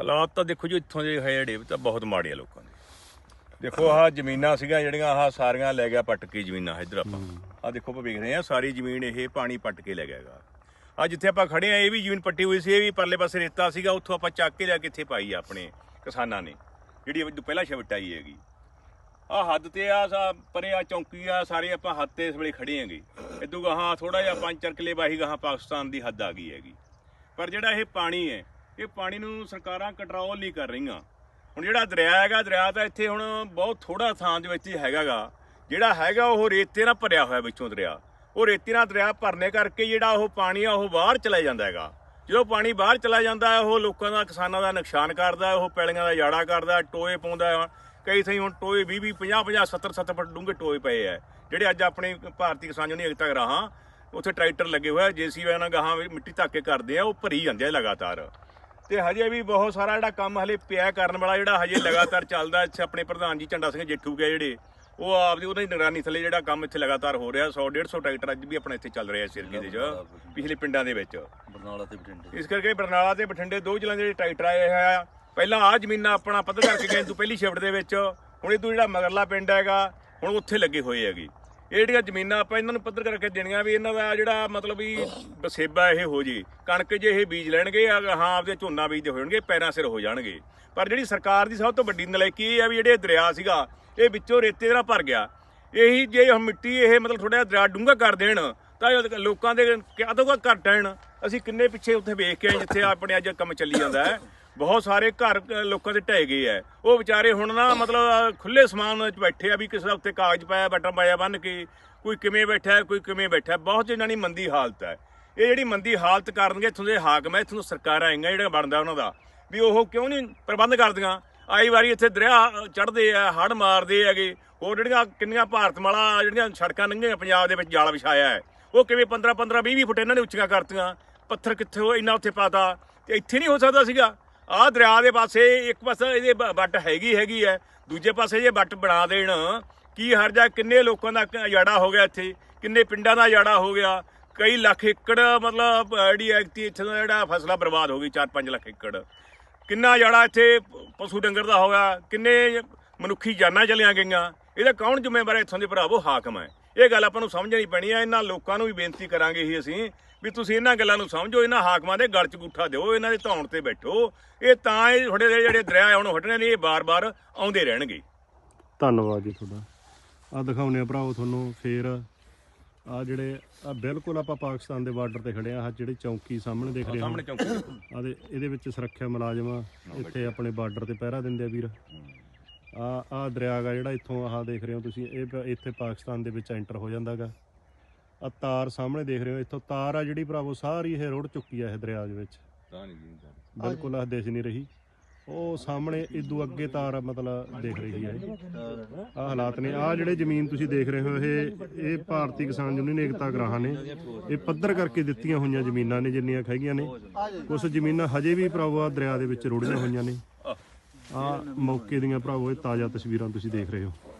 ਹਾਲਾਤ ਤਾਂ ਦੇਖੋ ਜੀ ਇੱਥੋਂ ਦੇ ਹੈ ਜਿਹੜੇ ਤਾਂ ਬਹੁਤ ਮਾੜੇ ਆ ਲੋਕਾਂ ਦੇ। ਦੇਖੋ ਆਹ ਜ਼ਮੀਨਾਂ ਸੀਗੀਆਂ ਜਿਹੜੀਆਂ ਆਹ ਸਾਰੀਆਂ ਲੈ ਗਿਆ ਪੱਟ ਕੇ ਜ਼ਮੀਨਾਂ ਇੱਧਰ ਆਪਾਂ। ਆਹ ਦੇਖੋ ਆਪਾਂ ਵੇਖ ਰਹੇ ਆ ਸਾਰੀ ਜ਼ਮੀਨ ਇਹ ਪਾਣੀ ਪੱਟ ਕੇ ਲੈ ਗਿਆਗਾ ਆ ਜਿੱਥੇ ਆਪਾਂ ਖੜੇ ਆ ਇਹ ਵੀ ਜ਼ਮੀਨ ਪੱਟੀ ਹੋਈ ਸੀ ਇਹ ਵੀ ਪਰਲੇ ਪਾਸੇ ਰੇਤਾ ਸੀਗਾ ਉੱਥੋਂ ਆਪਾਂ ਚੱਕ ਕੇ ਲਿਆ ਕੇ ਇੱਥੇ ਪਾਈ ਆ ਆਪਣੇ ਕਿਸਾਨਾਂ ਨੇ। ਜਿਹੜੀ ਪਹਿਲਾਂ ਛਵਟਾਈ ਹੈਗੀ। ਆ ਹੱਦ ਤੇ ਆ ਸਾ ਪਰੇ ਆ ਚੌਂਕੀ ਆ ਸਾਰੇ ਆਪਾਂ ਹੱਦ ਤੇ ਇਸ ਵੇਲੇ ਖੜੇ ਆਂਗੇ ਇਦੋਂ ਗਾਹਾਂ ਥੋੜਾ ਜਿਹਾ ਪੰਜ ਚਾਰ ਕਿਲੇ ਬਾਹੀ ਗਾਹਾਂ ਪਾਕਿਸਤਾਨ ਦੀ ਹੱਦ ਆ ਗਈ ਹੈਗੀ। ਪਰ ਜਿਹੜਾ ਇਹ ਪਾਣੀ ਹੈ ਇਹ ਪਾਣੀ ਨੂੰ ਸਰਕਾਰਾਂ ਕੰਟਰੋਲ ਨਹੀਂ ਕਰ ਰਹੀਆਂ। ਹੁਣ ਜਿਹੜਾ ਦਰਿਆ ਹੈਗਾ, ਦਰਿਆ ਤਾਂ ਇੱਥੇ ਹੁਣ ਬਹੁਤ ਥੋੜਾ ਥਾਂ ਦੇ ਵਿੱਚ ਹੀ ਹੈਗਾਗਾ। ਜਿਹੜਾ ਹੈਗਾ ਉਹ ਰੇਤੇ ਨਾਲ ਭਰਿਆ ਹੋਇਆ ਵਿੱਚੋਂ ਦਰਿਆ। ਉਹ ਰੇਤੇ ਨਾਲ ਦਰਿਆ ਭਰਨੇ ਕਰਕੇ ਜਿਹੜਾ ਉਹ ਪਾਣੀ ਆ, ਉਹ ਬਾਹਰ ਚਲਾ ਜਾਂਦਾ ਹੈਗਾ। ਜਦੋਂ ਪਾਣੀ ਬਾਹਰ ਚਲਾ ਜਾਂਦਾ, ਉਹ ਲੋਕਾਂ ਦਾ, ਕਿਸਾਨਾਂ ਦਾ ਨੁਕਸਾਨ ਕਰਦਾ, ਉਹ ਪੈਲੀਆਂ ਦਾ ਜਾੜਾ ਕਰਦਾ, ਟੋਏ ਪਾਉਂਦਾ ਕਈ ਥਾਈਂ ਹੁਣ ਟੋਏ 20 20 50 50 70 70 ਫੁੱਟ ਡੂੰਘੇ ਟੋਏ ਪਏ ਐ ਜਿਹੜੇ ਅੱਜ ਆਪਣੇ ਭਾਰਤੀ ਕਿਸਾਨ ਯੂਨੀਅਨ ਏਕਤਾ ਗਰਾਹਾਂ, ਉੱਥੇ ਟਰੈਕਟਰ ਲੱਗੇ ਹੋਇਆ ਜੀਸੀਬੀ ਨਾਲ ਗਾਹਾਂ ਮਿੱਟੀ ਧੱਕ ਕੇ ਕਰਦੇ ਆ, ਉਹ ਭਰੀ ਜਾਂਦੇ ਆ ਲਗਾਤਾਰ। ਤੇ ਹਜੇ ਵੀ ਬਹੁਤ ਸਾਰਾ ਜਿਹੜਾ ਕੰਮ ਹਲੇ ਪਿਆ ਕਰਨ ਵਾਲਾ ਜਿਹੜਾ ਹਜੇ ਲਗਾਤਾਰ ਚੱਲਦਾ ਇੱਥੇ ਆਪਣੇ ਪ੍ਰਧਾਨ ਜੀ ਝੰਡਾ ਸਿੰਘ ਜੇਠੂ ਗਏ ਜਿਹੜੇ ਉਹ ਆਪਦੀ ਉਹਨਾਂ ਦੀ ਨਿਗਰਾਨੀ ਥੱਲੇ ਜਿਹੜਾ ਕੰਮ ਇੱਥੇ ਲਗਾਤਾਰ ਹੋ ਰਿਹਾ। 100 150 ਟਰੈਕਟਰ ਅੱਜ ਵੀ ਆਪਣੇ ਇੱਥੇ ਚੱਲ ਰਿਹਾ ਸਿਰਕੇ ਦੇ ਚ ਪਿਛਲੇ ਪਿੰਡਾਂ ਦੇ ਵਿੱਚ। ਬਰਨਾਲਾ ਤੇ ਬਠਿੰਡੇ। ਇਸ ਕਰਕੇ ਬਰਨਾਲਾ ਤੇ ਬਠਿੰਡੇ ਦੋ ਜ਼ਿਲ੍ਹਿਆਂ ਦੇ ਜਿਹੜੇ ਟਰੈਕਟਰ ਆਏ ਆ। ਪਹਿਲਾਂ ਆ ਜ਼ਮੀਨਾਂ ਆਪਣਾ ਪੱਧਰ ਕਰਕੇ ਗਏ ਤੋਂ ਪਹਿਲੀ ਸ਼ਿਫਟ ਦੇ ਵਿੱਚ। ਹੁਣ ਇਹ ਤੋਂ ਜਿਹੜਾ ਮਗਰਲਾ ਪਿੰਡ ਹੈਗਾ ਹੁਣ ਉੱਥੇ ਲੱਗੇ ਹੋਏ ਹੈਗੇ। ਇਹ ਜਿਹੜੀਆਂ ਜ਼ਮੀਨਾਂ ਆਪਾਂ ਇਹਨਾਂ ਨੂੰ ਪੱਧਰ ਕਰਕੇ ਦੇਣੀਆਂ ਵੀ ਇਹਨਾਂ ਦਾ ਜਿਹੜਾ ਮਤਲਬ ਵੀ ਬਸੇਬਾ ਇਹ ਹੋ ਜੇ, ਕਣਕ ਜੇ ਇਹ ਬੀਜ ਲੈਣਗੇ ਹਾਂ ਆਪਦੇ ਝੋਨਾ ਬੀਜਦੇ ਹੋ ਜਾਣਗੇ ਪੈਰਾਂ ਸਿਰ ਹੋ ਜਾਣਗੇ। ਪਰ ਜਿਹੜੀ ਸਰਕਾਰ ਦੀ ਸਭ ਤੋਂ ਵੱਡੀ ਨਲਾਇਕੀ ਇਹ ਆ ਵੀ ਜਿਹੜੇ ਦਰਿਆ ਸੀਗਾ, ਇਹ ਵਿੱਚੋਂ ਰੇਤੇ ਦੇ ਭਰ ਗਿਆ। ਇਹੀ ਜੇ ਮਿੱਟੀ ਇਹ ਮਤਲਬ ਥੋੜਾ ਦਰਿਆ ਡੂੰਘਾ ਕਰ ਦੇਣ, ਤਾਂ ਲੋਕਾਂ ਦੇ ਕਿਆ ਤੋਂ ਘਰ ਟੈਣ ਅਸੀਂ ਕਿੰਨੇ ਪਿੱਛੇ ਉੱਥੇ ਵੇਖ ਕੇ ਆਏ ਜਿੱਥੇ ਆਪਣੇ ਅੱਜ ਕੰਮ ਚੱਲੀ ਜਾਂਦਾ ਹੈ। ਬਹੁਤ ਸਾਰੇ ਘਰ ਲੋਕਾਂ ਦੇ ਢਹਿ ਗਏ ਐ। ਉਹ ਵਿਚਾਰੇ ਹੁਣ ਨਾ ਮਤਲਬ ਖੁੱਲੇ ਸਮਾਨ ਵਿੱਚ ਬੈਠੇ ਆ ਵੀ ਕਿਸੇ ਦਾ ਉੱਤੇ ਕਾਗਜ਼ ਪਾਇਆ, ਬਟਨ ਪਾਇਆ ਬੰਨ ਕੇ ਕੋਈ ਕਿਵੇਂ ਬੈਠਾ, ਕੋਈ ਕਿਵੇਂ ਬੈਠਾ। ਬਹੁਤ ਇਹਨਾਂ ਦੀ ਮੰਦੀ ਹਾਲਤ ਹੈ ਇਹ ਜਿਹੜੀ ਮੰਦੀ ਹਾਲਤ ਕਰਨਗੇ ਇੱਥੋਂ ਦੇ ਹਾਕਮ ਹੈ ਇੱਥੋਂ ਸਰਕਾਰਾਂ ਆਈਆਂ, ਜਿਹੜਾ ਬਣਦਾ ਉਹਨਾਂ ਦਾ। ਵੀ ਉਹ ਕਿਉਂ ਨਹੀਂ ਪ੍ਰਬੰਧ ਕਰਦੀਆਂ? ਆਈ ਵਾਰੀ ਇੱਥੇ ਦਰਿਆ ਚੜਦੇ ਆ ਹੜ ਮਾਰਦੇ ਹੈਗੇ। ਹੋਰ ਜਿਹੜੀਆਂ ਕਿੰਨੀਆਂ ਭਾਰਤ ਮਾਲਾ, ਜਿਹੜੀਆਂ ਸੜਕਾਂ ਲੰਘੀਆਂ ਪੰਜਾਬ ਦੇ ਵਿੱਚ ਜਾਲ ਵਿਛਾਇਆ ਹੈ ਉਹ ਕਿਵੇਂ 15 15 20 20 ਫੁੱਟ ਇਹਨਾਂ ਨੇ ਉੱਚੀਆਂ ਕਰਤੀਆਂ? ਪੱਥਰ ਕਿੱਥੇ ਹੋ ਇੰਨਾ ਉੱਥੇ ਪਾਤਾ? ਤੇ ਇੱਥੇ ਨਹੀਂ ਹੋ ਸਕਦਾ ਸੀਗਾ। ਆਹ ਦਰਿਆ ਦੇ ਪਾਸੇ ਇੱਕ ਪਾਸੇ ਇਹਦੇ ਬ- ਵੱਟ ਹੈਗੀ ਹੈਗੀ ਹੈ ਦੂਜੇ ਪਾਸੇ ਜੇ ਵੱਟ ਬਣਾ ਦੇਣ, ਕੀ ਹਰ ਜਾ ਕਿੰਨੇ ਲੋਕਾਂ ਦਾ ਕ- ਉਜਾੜਾ ਹੋ ਗਿਆ ਇੱਥੇ, ਕਿੰਨੇ ਪਿੰਡਾਂ ਦਾ ਉਜਾੜਾ ਹੋ ਗਿਆ, ਕਈ ਲੱਖ ਏਕੜ ਮਤਲਬ ਜਿਹੜੀ ਐਕਤੀ ਇੱਥੇ ਦਾ ਜਿਹੜਾ ਫਸਲਾ ਬਰਬਾਦ ਹੋ ਗਈ 4-5 ਲੱਖ ਏਕੜ। ਕਿੰਨਾ ਜੜਾ ਇੱਥੇ ਪਸ਼ੂ ਡੰਗਰ ਦਾ ਹੋ ਗਿਆ, ਕਿੰਨੇ ਮਨੁੱਖੀ ਜਾਨਾਂ ਚਲੀਆਂ ਗਈਆਂ, ਇਹਦਾ ਕੌਣ ਜ਼ਿੰਮੇਵਾਰ ਹੈ ਇੱਥੋਂ ਦੇ ਭਰਾਵੋ ਹਾਕਮ ਹੈ ਇਹ ਗੱਲ ਆਪਾਂ ਨੂੰ ਸਮਝਣੀ ਪੈਣੀ ਹੈ ਇਹਨਾਂ ਲੋਕਾਂ ਨੂੰ ਵੀ ਬੇਨਤੀ ਕਰਾਂਗੇ ਹੀ ਅਸੀਂ ਵੀ ਤੁਸੀਂ ਇਹਨਾਂ ਗੱਲਾਂ ਨੂੰ ਸਮਝੋ ਇਹਨਾਂ ਹਾਕਮਾਂ ਦੇ ਗਲ 'ਚ ਗੁੱਠਾ ਦਿਓ ਇਹਨਾਂ ਦੇ ਧੌਣ ਤੇ ਬੈਠੋ। ਇਹ ਤਾਂ ਇਹ ਤੁਹਾਡੇ ਜਿਹੜੇ ਦਰਿਆ ਹੁਣ ਹਟਣੇ ਨੇ ਇਹ ਬਾਰ-ਬਾਰ ਆਉਂਦੇ ਰਹਿਣਗੇ। ਧੰਨਵਾਦ ਜੀ ਤੁਹਾਡਾ। ਆ ਦਿਖਾਉਨੇ ਆ ਭਰਾਓ ਤੁਹਾਨੂੰ ਫੇਰ। ਆ ਜਿਹੜੇ ਆ ਬਿਲਕੁਲ ਆਪਾਂ ਪਾਕਿਸਤਾਨ ਦੇ ਬਾਰਡਰ ਤੇ ਖੜੇ ਆ ਜਿਹੜੀ ਚੌਂਕੀ ਸਾਹਮਣੇ ਦੇਖ ਰਹੇ ਹੋ। ਸਾਹਮਣੇ ਚੌਂਕੀ। ਆ ਦੇ ਇਹਦੇ ਵਿੱਚ ਸੁਰੱਖਿਆ ਮੁਲਾਜ਼ਮ ਆ ਇੱਥੇ ਆਪਣੇ ਬਾਰਡਰ ਤੇ ਪਹਿਰਾ ਦਿੰਦੇ ਆ ਵੀਰ। ਆ ਆ ਦਰਿਆ ਗਾ ਜਿਹੜਾ ਇੱਥੋਂ ਆਹ ਦੇਖ ਰਹੇ ਹੋ ਤੁਸੀਂ ਇਹ ਪ- ਇੱਥੇ ਪਾਕਿਸਤਾਨ ਦੇ ਵਿੱਚ ਐਂਟਰ ਹੋ ਜਾਂਦਾਗਾ ਆ ਤਾਰ ਸਾਹਮਣੇ ਦੇਖ ਰਹੇ ਹੋ ਇੱਥੋਂ ਤਾਰ ਆ ਜਿਹੜੀ ਭਰਾਵੋ ਸਾਰੀ ਇਹ ਰੁੜ ਚੁੱਕੀ ਆ ਇਹ ਦਰਿਆ ਦੇ ਵਿੱਚ। ਬਿਲਕੁਲ ਆ ਦਿਸ ਨਹੀਂ ਰਹੀ। ਉਹ ਸਾਹਮਣੇ ਇਦੋਂ ਅੱਗੇ ਤਾਰ ਮਤਲਬ ਦੇਖ ਰਹੀ ਹੈ ਆ ਹਾਲਾਤ ਨੇ। ਆ ਜਿਹੜੇ ਜ਼ਮੀਨ ਤੁਸੀਂ ਦੇਖ ਰਹੇ ਹੋ ਇਹ ਇਹ ਭਾਰਤੀ ਕਿਸਾਨ ਯੂਨੀਅਨ ਏਕਤਾ ਗਰਾਹਾਂ ਨੇ। ਇਹ ਪੱਧਰ ਕਰਕੇ ਦਿੱਤੀਆਂ ਹੋਈਆਂ ਜ਼ਮੀਨਾਂ ਨੇ ਜਿੰਨੀਆਂ ਹੈਗੀਆਂ ਨੇ। ਕੁਝ ਜ਼ਮੀਨਾਂ ਹਜੇ ਵੀ ਭਰਾਵੋ ਆ ਦਰਿਆ ਦੇ ਵਿੱਚ ਰੁੜੀਆਂ ਹੋਈਆਂ ਨੇ। ਆ ਮੌਕੇ ਦੀਆਂ ਭਰਾਵੋ ਇਹ ਤਾਜ਼ਾ ਤਸਵੀਰਾਂ ਤੁਸੀਂ ਦੇਖ ਰਹੇ ਹੋ।